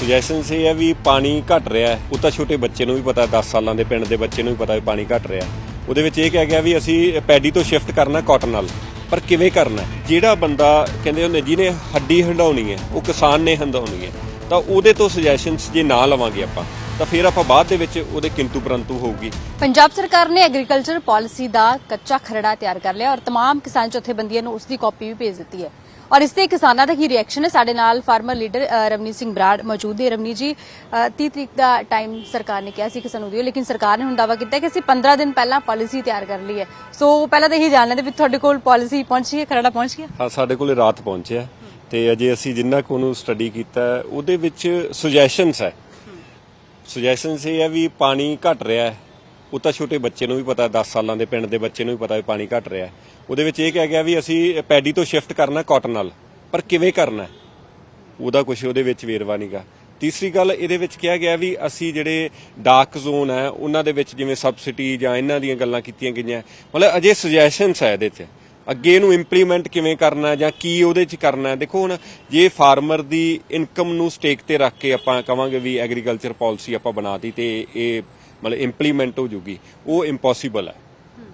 Suggestions ਇਹ ਹੈ ਵੀ ਪਾਣੀ ਘਟ ਰਿਹਾ ਹੈ। ਉਹ ਤਾਂ ਛੋਟੇ ਬੱਚੇ ਨੂੰ ਵੀ ਪਤਾ 10 ਸਾਲਾਂ ਦੇ ਪਿੰਡ ਦੇ ਬੱਚੇ ਨੂੰ ਵੀ ਪਤਾ ਵੀ ਪਾਣੀ ਘਟ ਰਿਹਾ ਉਹਦੇ ਵਿੱਚ ਇਹ ਕਿਹਾ ਗਿਆ ਵੀ ਅਸੀਂ ਪੈਡੀ ਤੋਂ ਸ਼ਿਫਟ ਕਰਨਾ ਕਾਟਨ ਨਾਲ। ਪਰ ਕਿਵੇਂ ਕਰਨਾ ਜਿਹੜਾ ਬੰਦਾ ਕਹਿੰਦੇ ਹੁੰਦੇ, ਜਿਹਨੇ ਹੱਡੀ ਹੰਡਾਉਣੀ ਹੈ, ਉਹ ਕਿਸਾਨ ਨੇ ਹੰਡਾਉਣੀ ਹੈ। ਤਾਂ ਉਹਦੇ ਤੋਂ ਸੁਜੈਸ਼ਨਸ ਜੇ ਨਾ ਲਵਾਂਗੇ ਆਪਾਂ ਤਾਂ ਫਿਰ ਆਪਾਂ ਬਾਅਦ ਦੇ ਵਿੱਚ ਉਹਦੇ ਕਿੰਤੂ ਪਰੰਤੂ ਹੋਊਗੀ। ਪੰਜਾਬ ਸਰਕਾਰ ਨੇ ਐਗਰੀਕਲਚਰ ਪਾਲਿਸੀ ਦਾ ਕੱਚਾ ਖਰੜਾ ਤਿਆਰ ਕਰ ਲਿਆ ਔਰ ਤਮਾਮ ਕਿਸਾਨ ਜਥੇਬੰਦੀਆਂ ਨੂੰ ਉਸ ਦੀ ਕਾਪੀ ਵੀ ਭੇਜ ਦਿੱਤੀ ਹੈ। ਔਰ ਇਸ ਤੇ ਕਿਸਾਨਾਂ ਦਾ ਕੀ ਰਿਐਕਸ਼ਨ ਹੈ? ਸਾਡੇ ਨਾਲ ਫਾਰਮਰ ਲੀਡਰ ਰਵਨੀਤ ਸਿੰਘ ਬਰਾੜ ਮੌਜੂਦ ਹੈ ਰਵਨੀਤ ਜੀ 30 ਤਰੀਕ ਦਾ ਟਾਈਮ ਸਰਕਾਰ ਨੇ ਕਿਹਾ ਸੀ ਕਿ ਸਾਨੂੰ ਦਿਓ ਲੇਕਿਨ ਸਰਕਾਰ ਨੇ ਹੁਣ ਦਾਵਾ ਕੀਤਾ ਕਿ ਅਸੀਂ 15 ਦਿਨ ਪਹਿਲਾਂ ਪਾਲਿਸੀ ਤਿਆਰ ਕਰ ਲਈ ਹੈ। ਸੋ ਪਹਿਲਾਂ ਤਾਂ ਇਹ ਜਾਣ ਲੈਂਦੇ ਵੀ ਤੁਹਾਡੇ ਕੋਲ ਪਾਲਿਸੀ ਪਹੁੰਚੀ ਹੈ ਖਰੜਾ ਪਹੁੰਚ ਗਿਆ? ਹਾਂ ਸਾਡੇ ਕੋਲ ਰਾਤ ਪਹੁੰਚਿਆ। ਤੇ ਅਜੇ ਅਸੀਂ ਜਿੰਨਾ ਕੁ ਉਹਨੂੰ ਸਟੱਡੀ ਕੀਤਾ ਉਹਦੇ ਵਿੱਚ ਸੁਜੈਸ਼ਨਸ ਹੈ। ਸੁਜੈਸ਼ਨਸ ਇਹ ਹੈ ਵੀ ਪਾਣੀ ਘਟ ਰਿਹਾ ਹੈ। ਉਹ ਤਾਂ ਛੋਟੇ ਬੱਚੇ ਨੂੰ ਵੀ ਪਤਾ 10 ਸਾਲਾਂ ਦੇ ਪਿੰਡ ਦੇ ਬੱਚੇ ਨੂੰ ਵੀ ਪਤਾ ਵੀ ਪਾਣੀ ਘਟ ਰਿਹਾ ਹੈ। ਉਹਦੇ ਵਿੱਚ ਇਹ ਕਿਹਾ ਗਿਆ ਵੀ ਅਸੀਂ ਪੈਡੀ ਤੋਂ ਸ਼ਿਫਟ ਕਰਨਾ ਕਾਟਨ ਨਾਲ। ਪਰ ਕਿਵੇਂ ਕਰਨਾ ਉਹਦਾ ਕੁਝ ਉਹਦੇ ਵਿੱਚ ਵੇਰਵਾ ਨਹੀਂਗਾ ਤੀਸਰੀ ਗੱਲ ਇਹਦੇ ਵਿੱਚ ਕਿਹਾ ਗਿਆ ਵੀ ਅਸੀਂ ਜਿਹੜੇ ਡਾਰਕ ਜ਼ੋਨ ਹੈ, ਉਹਨਾਂ ਦੇ ਵਿੱਚ ਜਿਵੇਂ ਸਬਸਿਡੀ ਜਾਂ ਇਹਨਾਂ ਦੀਆਂ ਗੱਲਾਂ ਕੀਤੀਆਂ ਗਈਆਂ, ਮਤਲਬ ਅਜੇ ਸੁਜੈਸ਼ਨਸ ਹੈ ਇਹਦੇ 'ਚ। ਅੱਗੇ ਇਹਨੂੰ ਇੰਪਲੀਮੈਂਟ ਕਿਵੇਂ ਕਰਨਾ ਜਾਂ ਕੀ ਉਹਦੇ 'ਚ ਕਰਨਾ ਹੈ? ਦੇਖੋ ਹੁਣ ਜੇ ਫਾਰਮਰ ਦੀ ਇਨਕਮ ਨੂੰ ਸਟੇਕ ਤੇ ਰੱਖ ਕੇ ਆਪਾਂ ਕਵਾਂਗੇ ਵੀ ਐਗਰੀਕਲਚਰ ਪਾਲਿਸੀ ਆਪਾਂ ਬਣਾਤੀ ਤੇ ਇਹ ਮਤਲਬ ਇੰਪਲੀਮੈਂਟ ਹੋ ਜੂਗੀ ਉਹ ਇੰਪੋਸੀਬਲ ਹੈ।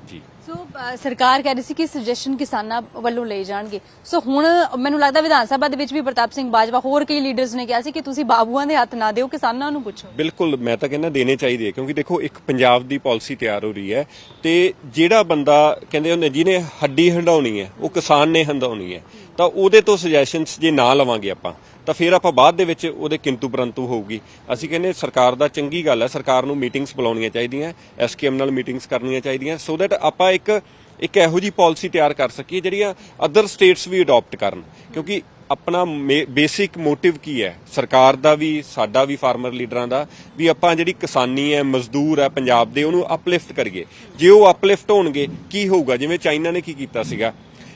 ਜੀ। ਸੋ uh, ਸਰਕਾਰ ਕਹਿ ਰਹੀ ਸੀ ਕਿ ਸੁਜੈਸ਼ਨ ਕਿਸਾਨਾਂ ਵੱਲੋਂ ਲਏ ਜਾਣਗੇ। ਸੋ ਹੁਣ ਮੈਨੂੰ ਲੱਗਦਾ ਵਿਧਾਨ ਸਭਾ ਦੇ ਵਿੱਚ ਵੀ ਪ੍ਰਤਾਪ ਸਿੰਘ ਬਾਜਵਾ ਹੋਰ ਕਈ ਲੀਡਰਸ ਨੇ ਕਿਹਾ ਸੀ ਕਿ ਤੁਸੀਂ ਬਾਬੂਆਂ ਦੇ ਹੱਥ ਨਾ ਦਿਓ, ਕਿਸਾਨਾਂ ਨੂੰ ਪੁੱਛੋ। ਬਿਲਕੁਲ, ਮੈਂ ਤਾਂ ਕਹਿੰਦਾ ਦੇਣੇ ਚਾਹੀਦੇ ਕਿਉਂਕਿ ਦੇਖੋ, ਇੱਕ ਪੰਜਾਬ ਦੀ ਪਾਲਿਸੀ ਤਿਆਰ ਹੋ ਰਹੀ ਹੈ ਤੇ ਜਿਹੜਾ ਬੰਦਾ ਕਹਿੰਦੇ ਹੁੰਦੇ, ਜਿਹਨੇ ਹੱਡੀ ਹੰਡਾਉਣੀ ਹੈ, ਉਹ ਕਿਸਾਨ ਨੇ ਹੰਡਾਉਣੀ ਹੈ, ਤਾਂ ਉਹਦੇ ਤੋਂ ਸੁਜੈਸ਼ਨਸ ਜੇ ਨਾ ਲਵਾਂਗੇ ਆਪਾਂ, ਤਾਂ ਫਿਰ ਆਪਾਂ ਬਾਅਦ ਦੇ ਵਿੱਚ ਉਹਦੇ ਕਿੰਤੂ ਪਰੰਤੂ ਹੋਊਗੀ। ਅਸੀਂ ਕਹਿੰਦੇ ਸਰਕਾਰ ਦਾ ਚੰਗੀ ਗੱਲ ਹੈ, ਸਰਕਾਰ ਨੂੰ ਮੀਟਿੰਗਸ ਬੁਲਾਉਣੀਆਂ ਚਾਹੀਦੀਆਂ ਐਸਕੇਐਮ ਨਾਲ ਮੀਟਿੰਗਸ ਕਰਨੀਆਂ ਚਾਹੀਦੀਆਂ ਸੋ ਦੈਟ ਆਪਾਂ ਇੱਕ ਇੱਕ ਇਹੋ ਜੀ ਪਾਲਿਸੀ ਤਿਆਰ ਕਰ ਸਕੀਏ ਜਿਹੜੀਆਂ ਅਦਰ ਸਟੇਟਸ ਵੀ ਅਡਾਪਟ ਕਰਨ। ਕਿਉਂਕਿ ਆਪਣਾ ਬੇਸਿਕ ਮੋਟਿਵ ਕੀ ਹੈ? ਸਰਕਾਰ ਦਾ ਵੀ, ਸਾਡਾ ਵੀ ਫਾਰਮਰ ਲੀਡਰਾਂ ਦਾ ਵੀ ਆਪਾਂ ਜਿਹੜੀ ਕਿਸਾਨੀ ਹੈ, ਮਜ਼ਦੂਰ ਹੈ ਪੰਜਾਬ ਦੇ, ਉਹਨੂੰ ਅਪਲਿਫਟ ਕਰੀਏ। ਜੇ ਉਹ ਅਪਲਿਫਟ ਹੋਣਗੇ, ਕੀ ਹੋਊਗਾ? ਜਿਵੇਂ ਚਾਈਨਾ ਨੇ ਕੀ ਕੀਤਾ ਸੀਗਾ?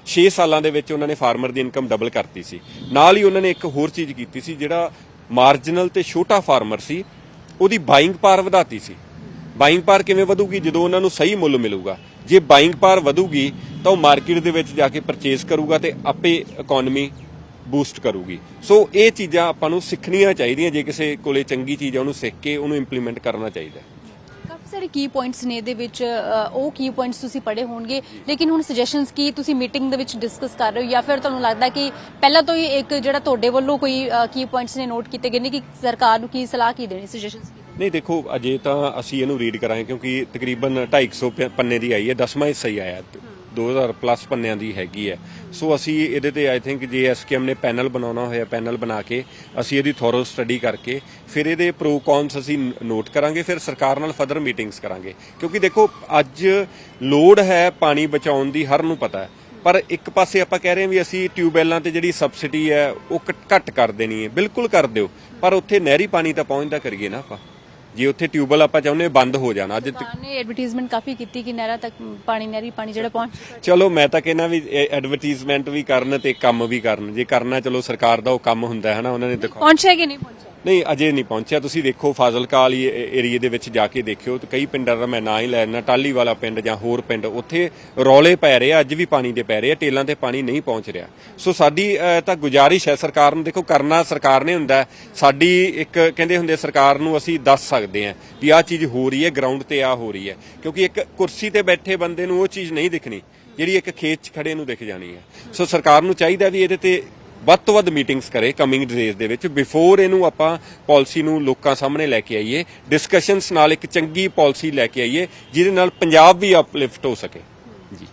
6 ਸਾਲਾਂ ਦੇ ਵਿੱਚ ਉਹਨਾਂ ਨੇ ਫਾਰਮਰ ਦੀ ਇਨਕਮ ਡਬਲ ਕਰਤੀ ਸੀ। ਨਾਲ ਹੀ ਉਹਨਾਂ ਨੇ ਇੱਕ ਹੋਰ ਚੀਜ਼ ਕੀਤੀ ਸੀ, ਜਿਹੜਾ ਮਾਰਜਨਲ ਤੇ ਛੋਟਾ ਫਾਰਮਰ ਸੀ, ਉਹਦੀ ਬਾਇੰਗ ਪਾਰ ਵਧਾਤੀ ਸੀ। ਬਾਇੰਗ ਪਾਰ ਕਿਵੇਂ ਵਧੂਗੀ? ਜਦੋਂ ਉਹਨਾਂ ਨੂੰ ਸਹੀ ਮੁੱਲ ਮਿਲੂਗਾ। ਜੇ ਬਾਇੰਗ ਪਾਵਰ ਵਧੂਗੀ, ਤਾਂ ਉਹ ਮਾਰਕੀਟ ਦੇ ਵਿੱਚ ਜਾ ਕੇ ਪਰਚੇਸ ਕਰੂਗਾ ਤੇ ਆਪੇ ਇਕਨੋਮੀ ਬੂਸਟ ਕਰੂਗੀ। ਸੋ ਇਹ ਚੀਜ਼ਾਂ ਆਪਾਂ ਨੂੰ ਸਿੱਖਣੀਆਂ ਚਾਹੀਦੀਆਂ, ਜੇ ਕਿਸੇ ਕੋਲੇ ਚੰਗੀ ਚੀਜ਼ ਆ, ਉਹਨੂੰ ਸਿੱਖ ਕੇ ਉਹਨੂੰ ਇੰਪਲੀਮੈਂਟ ਕਰਨਾ ਚਾਹੀਦਾ। ਹੈ ਕਾਫੀ ਸਾਰੇ ਕੀ ਪੁਆਇੰਟਸ ਨੇ ਇਹਦੇ ਵਿੱਚ ਉਹ ਕੀ ਪੁਆਇੰਟਸ ਤੁਸੀਂ ਪੜ੍ਹੇ ਹੋਣਗੇ। ਲੇਕਿਨ ਹੁਣ ਸੁਜੈਸ਼ਨਸ ਕੀ ਤੁਸੀਂ ਮੀਟਿੰਗ ਦੇ ਵਿੱਚ ਡਿਸਕਸ ਕਰ ਰਹੇ ਹੋ, ਜਾਂ ਫਿਰ ਤੁਹਾਨੂੰ ਲੱਗਦਾ ਕਿ ਪਹਿਲਾਂ ਤੋਂ ਹੀ ਇੱਕ ਜਿਹੜਾ ਤੁਹਾਡੇ ਵੱਲੋਂ ਕੋਈ ਕੀ ਪੁਆਇੰਟਸ ਨੇ ਨੋਟ ਕੀਤੇ ਗਏ ਨੇ, ਕਿ ਸਰਕਾਰ ਨੂੰ ਕੀ ਸਲਾਹ ਕੀ ਦੇਣੀ ਸੁਜੈਸ਼ਨਸ ਕੀ ਨਹੀਂ, ਦੇਖੋ, ਅਜੇ ਤਾਂ ਅਸੀਂ ਇਹਨੂੰ ਰੀਡ ਕਰਾਂਗੇ ਕਿਉਂਕਿ ਤਕਰੀਬਨ 250 ਪ- ਪੰਨੇ ਦੀ ਆਈ ਹੈ 10ਵਾਂ ਹਿੱਸਾ ਹੀ ਆਇਆ 2000 ਪਲੱਸ ਪੰਨਿਆਂ ਦੀ ਹੈਗੀ ਹੈ। ਸੋ ਅਸੀਂ ਇਹਦੇ ਤੇ ਆਈ ਥਿੰਕ ਜੇ ਐਸਕੇਐਮ ਨੇ ਪੈਨਲ ਬਣਾਉਣਾ ਹੋਇਆ ਪੈਨਲ ਬਣਾ ਕੇ ਅਸੀਂ ਇਹਦੀ ਥੋਰੋ ਸਟੱਡੀ ਕਰਕੇ ਫਿਰ ਇਹਦੇ ਪ੍ਰੋ ਕੌਨਸ ਅਸੀਂ ਨੋਟ ਕਰਾਂਗੇ, ਫਿਰ ਸਰਕਾਰ ਨਾਲ ਫਰਦਰ ਮੀਟਿੰਗਸ ਕਰਾਂਗੇ। ਕਿਉਂਕਿ ਦੇਖੋ, ਅੱਜ ਲੋੜ ਹੈ ਪਾਣੀ ਬਚਾਉਣ ਦੀ, ਹਰ ਨੂੰ ਪਤਾ ਹੈ। ਪਰ ਇੱਕ ਪਾਸੇ ਆਪਾਂ ਕਹਿ ਰਹੇ ਹਾਂ ਵੀ ਅਸੀਂ ਟਿਊਬਵੈਲਾਂ ਤੇ ਜਿਹੜੀ ਸਬਸਿਡੀ ਹੈ, ਉਹ ਘੱਟ- ਘੱਟ ਕਰ ਦੇਣੀ ਹੈ। ਬਿਲਕੁਲ ਕਰ ਦਿਓ। ਪਰ ਉੱਥੇ ਨਹਿਰੀ ਪਾਣੀ ਤਾਂ ਪਹੁੰਚਦਾ ਕਰੀਏ ਨਾ ਆਪਾਂ। ਜੇ ਉੱਥੇ ਟਿਊਬਵੈਲ ਆਪਾਂ ਚਾਹੁੰਦੇ ਬੰਦ ਹੋ ਜਾਣ ਅੱਜ ਤੱਕ ਸਰਕਾਰ ਨੇ ਐਡਵਰਟਾਈਜ਼ਮੈਂਟ ਕਾਫੀ ਕੀਤੀ ਕਿ ਨਹਿਰਾਂ ਤੱਕ ਪਾਣੀ ਨਹਿਰੀ ਪਾਣੀ ਜਿਹੜਾ ਪਹੁੰਚ ਚਲੋ ਮੈਂ ਤਾਂ ਕਹਿੰਦਾ ਵੀ ਐਡਵਰਟਾਈਜ਼ਮੈਂਟ ਵੀ ਕਰਨ ਤੇ ਕੰਮ ਵੀ ਕਰਨ ਜੇ ਕਰਨਾ ਚਲੋ ਸਰਕਾਰ ਦਾ ਉਹ ਕੰਮ ਹੁੰਦਾ ਹੈ ਨਾ ਉਹਨਾਂ ਨੇ ਦਿਖਾ ਪਹੁੰਚਿਆ ਕਿ ਨਹੀਂ ਪਹੁੰਚਿਆ? ਨਹੀਂ, ਅਜੇ ਨਹੀਂ ਪਹੁੰਚਿਆ। ਤੁਸੀਂ ਦੇਖੋ, ਫਾਜ਼ਿਲਕਾ ਵਾਲੀ ਏਰੀਏ ਦੇ ਵਿੱਚ ਜਾ ਕੇ ਦੇਖਿਓ ਤੇ ਕਈ ਪਿੰਡਾਂ ਦਾ ਮੈਂ ਨਾਂ ਹੀ ਲੈਣਾ ਟਾਲੀ ਵਾਲਾ ਪਿੰਡ ਜਾਂ ਹੋਰ ਪਿੰਡ, ਉੱਥੇ ਰੌਲੇ ਪੈ ਰਹੇ ਆ, ਅੱਜ ਵੀ ਪਾਣੀ ਦੇ ਪੈ ਰਹੇ ਆ, ਟੇਲਾਂ ਤੇ ਪਾਣੀ ਨਹੀਂ ਪਹੁੰਚ ਰਿਹਾ। ਸੋ ਸਾਡੀ ਤਾਂ ਗੁਜ਼ਾਰਿਸ਼ ਹੈ ਸਰਕਾਰ ਨੂੰ, ਦੇਖੋ ਕਰਨਾ ਸਰਕਾਰ ਨੇ ਹੁੰਦਾ ਸਾਡੀ ਇੱਕ, ਕਹਿੰਦੇ ਹੁੰਦੇ ਸਰਕਾਰ ਨੂੰ ਅਸੀਂ ਦੱਸ ਸਕਦੇ ਹਾਂ ਵੀ ਆਹ ਚੀਜ਼ ਹੋ ਰਹੀ ਹੈ, ਗਰਾਊਂਡ ਤੇ ਆ ਹੋ ਰਹੀ ਹੈ। ਕਿਉਂਕਿ ਇੱਕ ਕੁਰਸੀ ਤੇ ਬੈਠੇ ਬੰਦੇ ਨੂੰ ਉਹ ਚੀਜ਼ ਨਹੀਂ ਦਿਖਣੀ, ਜਿਹੜੀ ਇੱਕ ਖੇਤ 'ਚ ਖੜੇ ਨੂੰ ਦਿਖ ਜਾਣੀ ਹੈ। ਸੋ ਸਰਕਾਰ ਨੂੰ ਚਾਹੀਦਾ ਵੀ ਇਹਦੇ ਤੇ ਵੱਧ ਤੋਂ ਵੱਧ ਮੀਟਿੰਗਸ ਕਰੇ ਕਮਿੰਗ ਡੇਜ਼ ਦੇ ਵਿੱਚ ਬਿਫੋਰ ਇਹਨੂੰ ਆਪਾਂ ਪਾਲਿਸੀ ਨੂੰ ਲੋਕਾਂ ਸਾਹਮਣੇ ਲੈ ਕੇ ਆਈਏ ਡਿਸਕਸ਼ਨਸ ਨਾਲ ਇੱਕ ਚੰਗੀ ਪਾਲਿਸੀ ਲੈ ਕੇ ਆਈਏ ਜਿਹਦੇ ਨਾਲ ਪੰਜਾਬ ਵੀ ਅਪਲਿਫਟ ਹੋ ਸਕੇ। ਜੀ।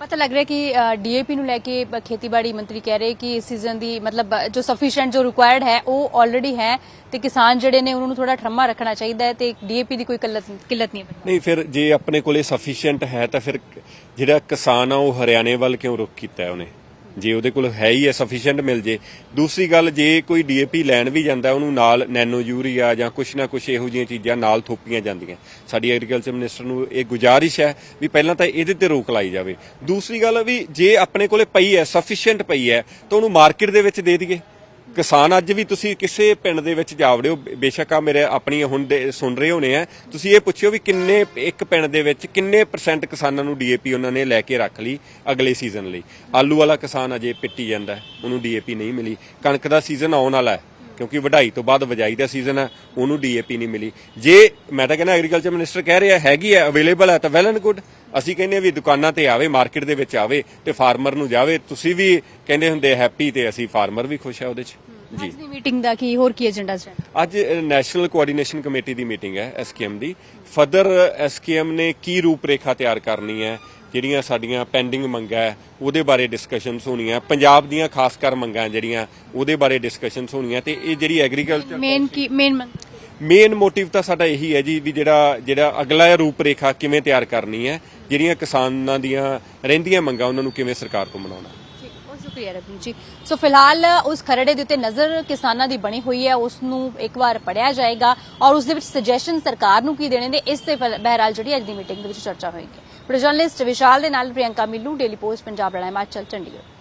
ਪਤਾ ਲੱਗ ਰਿਹਾ ਕਿ ਡੀਏਪੀ ਨੂੰ ਲੈ ਕੇ ਖੇਤੀਬਾੜੀ ਮੰਤਰੀ ਕਹਿ ਰਹੇ ਕਿ ਇਸ ਸੀਜ਼ਨ ਦੀ ਮਤਲਬ ਜੋ ਸਫੀਸ਼ੀਐਂਟ ਜੋ ਰਿਕੁਆਇਰਡ ਹੈ ਉਹ ਆਲਰੇਡੀ ਹੈ ਤੇ ਕਿਸਾਨ ਜਿਹੜੇ ਨੇ ਉਹਨਾਂ ਨੂੰ ਥੋੜਾ ਠਰਮਾ ਰੱਖਣਾ ਚਾਹੀਦਾ ਹੈ ਤੇ ਡੀਏਪੀ ਦੀ ਕੋਈ ਕਿੱਲਤ ਕਿੱਲਤ ਨਹੀਂ ਹੈ। ਨਹੀਂ ਫਿਰ ਜੇ ਆਪਣੇ ਕੋਲੇ ਸਫੀਸ਼ੀਐਂਟ ਹੈ ਤਾਂ ਫਿਰ ਜਿਹੜਾ ਕਿਸਾਨ ਆ ਉਹ ਹਰਿਆਣੇ ਵੱਲ ਕਿਉਂ ਰੁਕ ਕੀਤਾ ਉਹਨੇ? ਜੇ ਉਹਦੇ ਕੋਲ ਹੈ ਹੀ ਹੈ ਸਫੀਸ਼ੀਐਂਟ ਮਿਲ ਜੇ। ਦੂਸਰੀ ਗੱਲ, ਜੇ ਕੋਈ ਡੀਏਪੀ ਲੈਣ ਵੀ ਜਾਂਦਾ, ਉਹਨੂੰ ਨਾਲ ਨੈਨੋ ਯੂਰੀਆ ਜਾਂ ਕੁਛ ਨਾ ਕੁਛ ਇਹੋ ਜਿਹੀਆਂ ਚੀਜ਼ਾਂ ਨਾਲ ਥੋਪੀਆਂ ਜਾਂਦੀਆਂ। ਸਾਡੀ ਐਗਰੀਕਲਚਰ ਮਿਨਿਸਟਰ ਨੂੰ ਇਹ ਗੁਜ਼ਾਰਿਸ਼ ਹੈ ਵੀ ਪਹਿਲਾਂ ਤਾਂ ਇਹਦੇ ਤੇ ਰੋਕ ਲਾਈ ਜਾਵੇ। ਦੂਸਰੀ ਗੱਲ ਵੀ, ਜੇ ਆਪਣੇ ਕੋਲੇ ਪਈ ਹੈ ਸਫੀਸ਼ੀਐਂਟ ਪਈ ਹੈ, ਤਾਂ ਉਹਨੂੰ ਮਾਰਕੀਟ ਦੇ ਵਿੱਚ ਦੇ ਦਈਏ। ਕਿਸਾਨ ਅੱਜ ਵੀ ਤੁਸੀਂ ਕਿਸੇ ਪਿੰਡ ਦੇ ਵਿੱਚ ਜਾ ਵੜਿਓ ਬੇਸ਼ੱਕ ਆ ਮੇਰੇ ਆਪਣੀ ਹੁਣ ਦੇ ਸੁਣ ਰਹੇ ਹੋਣੇ ਆ ਤੁਸੀਂ ਇਹ ਪੁੱਛਿਓ ਵੀ ਕਿੰਨੇ ਇੱਕ ਪਿੰਡ ਦੇ ਵਿੱਚ ਕਿੰਨੇ ਪਰਸੈਂਟ ਕਿਸਾਨਾਂ ਨੂੰ ਡੀਏਪੀ ਉਹਨਾਂ ਨੇ ਲੈ ਕੇ ਰੱਖ ਲਈ ਅਗਲੇ ਸੀਜ਼ਨ ਲਈ? ਆਲੂ ਵਾਲਾ ਕਿਸਾਨ ਅਜੇ ਪਿੱਟੀ ਜਾਂਦਾ ਹੈ, ਉਹਨੂੰ ਡੀਏਪੀ ਨਹੀਂ ਮਿਲੀ ਕਣਕ ਦਾ ਸੀਜ਼ਨ ਆਉਣ ਵਾਲਾ ਹੈ। ਕਿਉਂਕਿ ਵਢਾਈ ਤੋਂ ਬਾਅਦ ਵਜਾਈ ਦਾ ਸੀਜ਼ਨ ਹੈ ਉਹਨੂੰ ਡੀਏਪੀ ਨਹੀਂ ਮਿਲੀ। ਜੇ ਮੈਂ ਤਾਂ ਕਹਿੰਦਾ ਐਗਰੀਕਲਚਰ ਮਿਨਿਸਟਰ ਕਹਿ ਰਿਹਾ ਹੈਗੀ ਹੈ ਅਵੇਲੇਬਲ ਹੈ ਤਾਂ ਵੈਲ ਐਂਡ ਗੁੱਡ ਅਸੀਂ ਕਹਿੰਦੇ ਵੀ ਦੁਕਾਨਾਂ ਤੇ ਆਵੇ ਮਾਰਕੀਟ ਦੇ ਵਿੱਚ ਆਵੇ ਤੇ ਫਾਰਮਰ ਨੂੰ ਜਾਵੇ। ਤੁਸੀਂ ਵੀ ਕਹਿੰਦੇ ਹੁੰਦੇ ਹੈਪੀ ਤੇ ਅਸੀਂ ਫਾਰਮਰ ਵੀ ਖੁਸ਼ ਹੈ ਉਹਦੇ 'ਚ। ਜੀ। ਅੱਜ ਦੀ ਮੀਟਿੰਗ ਦਾ ਕੀ ਹੋਰ ਕੀ ਏਜੰਡਾ ਹੈ? ਅੱਜ ਨੈਸ਼ਨਲ ਕੋਆਰਡੀਨੇਸ਼ਨ ਕਮੇਟੀ ਦੀ ਮੀਟਿੰਗ ਹੈ ਐਸਕੇਐਮ ਦੀ। ਫਰਦਰ ਐਸਕੇਐਮ ਨੇ ਕੀ ਰੂਪਰੇਖਾ ਤਿਆਰ ਕਰਨੀ ਹੈ? ਜਿਹੜੀਆਂ ਸਾਡੀਆਂ ਪੈਂਡਿੰਗ ਮੰਗਾਂ ਹੈ ਉਹਦੇ ਬਾਰੇ ਡਿਸਕਸ਼ਨਸ ਹੋਣੀਆਂ। ਪੰਜਾਬ ਦੀਆਂ ਖਾਸ ਕਰ ਮੰਗਾਂ ਜਿਹੜੀਆਂ ਉਹਦੇ ਬਾਰੇ ਡਿਸਕਸ਼ਨਸ ਹੋਣੀਆਂ ਤੇ ਇਹ ਜਿਹੜੀ ਐਗਰੀਕਲਚਰ ਮੇਨ ਕੀ ਮੇਨ ਮੇਨ ਮੋਟਿਵ ਤਾਂ ਸਾਡਾ ਇਹੀ ਹੈ ਜੀ ਵੀ ਜਿਹੜਾ ਜਿਹੜਾ ਅਗਲਾ ਰੂਪਰੇਖਾ ਕਿਵੇਂ ਤਿਆਰ ਕਰਨੀ ਹੈ ਜਿਹੜੀਆਂ ਕਿਸਾਨਾਂ ਦੀਆਂ ਰਹਿੰਦੀਆਂ ਮੰਗਾਂ ਉਹਨਾਂ ਨੂੰ ਕਿਵੇਂ ਸਰਕਾਰ ਤੋਂ ਮਨਾਉਣਾ। ਠੀਕ ਬਹੁਤ ਰਵਨੀਤ ਜੀ। ਸੋ ਫਿਲਹਾਲ ਉਸ ਖਰੜੇ ਦੇ ਉੱਤੇ ਨਜ਼ਰ ਕਿਸਾਨਾਂ ਦੀ ਬਣੀ ਹੋਈ ਹੈ ਉਸ ਨੂੰ ਇੱਕ ਵਾਰ ਪੜਿਆ ਜਾਏਗਾ ਔਰ ਉਸ ਦੇ ਵਿੱਚ ਸੁਜੈਸ਼ਨ ਸਰਕਾਰ ਨੂੰ ਕੀ ਦੇਣੇ ਨੇ, ਇਸ ਤੇ ਪਹਿਲ- ਜਿਹੜੀ ਅੱਜ ਦੀ ਮੀਟਿੰਗ ਦੇ ਵਿੱਚ ਚਰਚਾ ਹੋਏਗੀ। ਪ੍ਰੋ ਜਰਨਲਿਸਟ ਵਿਸ਼ਾਲ ਦੇ ਨਾਲ ਪ੍ਰਿਯੰਕਾ ਮਿੱਲੂ ਡੇਲੀ ਪੋਸਟ ਪੰਜਾਬ ਲੜਾ ਹਿਮਾਚਲ ਚੰਡੀਗੜ੍ਹ।